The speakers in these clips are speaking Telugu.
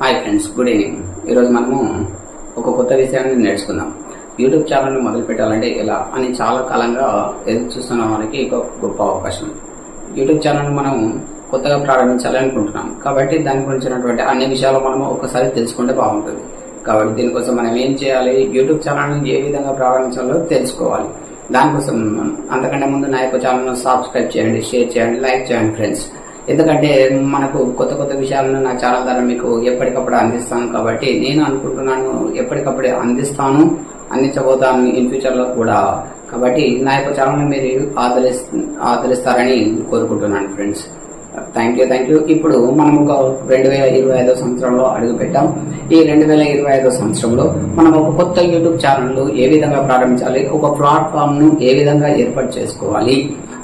హాయ్ ఫ్రెండ్స్ గుడ్ ఈవినింగ్ ఈరోజు మనము ఒక కొత్త విషయాన్ని నేర్చుకుందాం. యూట్యూబ్ ఛానల్ని మొదలు పెట్టాలంటే ఎలా అని చాలా కాలంగా ఎదురు చూస్తున్న వారికి ఒక గొప్ప అవకాశం. యూట్యూబ్ ఛానల్ని మనం కొత్తగా ప్రారంభించాలి అనుకుంటున్నాం. కాబట్టి దాని గురించినటువంటి అన్ని విషయాలు మనం ఒకసారి తెలుసుకుంటే బాగుంటుంది. కాబట్టి దీనికోసం మనం ఏం చేయాలి? యూట్యూబ్ ఛానల్ని ఏ విధంగా ప్రారంభించాలో తెలుసుకోవాలి. దానికోసం అంతకంటే ముందు నా యొక్క ఛానల్ను సబ్స్క్రైబ్ చేయండి షేర్ చేయండి లైక్ చేయండి ఫ్రెండ్స్ ఎందుకంటే మనకు కొత్త కొత్త విషయాలను నా ఛానల్ ద్వారా మీకు ఎప్పటికప్పుడు అందిస్తాను కాబట్టి నేను అనుకుంటున్నాను ఎప్పటికప్పుడు అందిస్తాను అందించబోతాను ఇన్ ఫ్యూచర్లో కూడా. కాబట్టి నా యొక్క ఛానల్ని మీరు ఆదరి ఆదరిస్తారని కోరుకుంటున్నాను friends. Thank you thank you. ఇప్పుడు మనం ఒక రెండు వేల ఇరవై ఐదో సంవత్సరంలో అడుగుపెట్టాం ఈ రెండు వేల ఇరవై ఐదో సంవత్సరంలో మనం ఒక కొత్త యూట్యూబ్ ఛానల్ ఏ విధంగా ప్రారంభించాలి ఒక ప్లాట్ఫామ్ను ఏ విధంగా ఏర్పాటు చేసుకోవాలి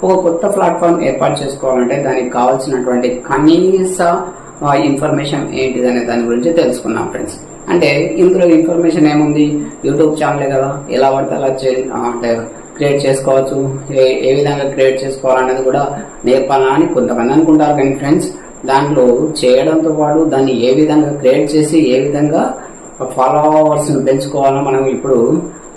ఒక కొత్త ప్లాట్ఫామ్ ఏర్పాటు చేసుకోవాలంటే దానికి కావాల్సినటువంటి కనీస ఇన్ఫర్మేషన్ ఏంటిదనే దాని గురించి తెలుసుకున్నాం ఫ్రెండ్స్ అంటే ఇందులో ఇన్ఫర్మేషన్ ఏముంది? యూట్యూబ్ ఛానలే కదా. ఎలా పడితే అలా చే- అంటే క్రియేట్ చేసుకోవచ్చు. ఏ ఏ విధంగా క్రియేట్ చేసుకోవాలనేది కూడా నేర్పాలని కొంతమంది అనుకుంటారు కానీ ఫ్రెండ్స్ దాంట్లో చేయడంతో పాటు దాన్ని ఏ విధంగా క్రియేట్ చేసి ఏ విధంగా ఫాలోవర్స్ని పెంచుకోవాలో మనం ఇప్పుడు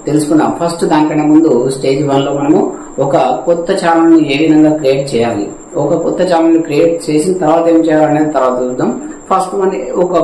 తెలుసుకుందాం. ఫస్ట్ దానికంటే ముందు స్టేజ్ వన్లో మనము ఒక కొత్త ఛానల్ ఏ విధంగా క్రియేట్ చేయాలి? ఒక కొత్త ఛానల్ని క్రియేట్ చేసిన తర్వాత ఏం చేయాలనేది తర్వాత చూద్దాం. ఫస్ట్ మన ఒక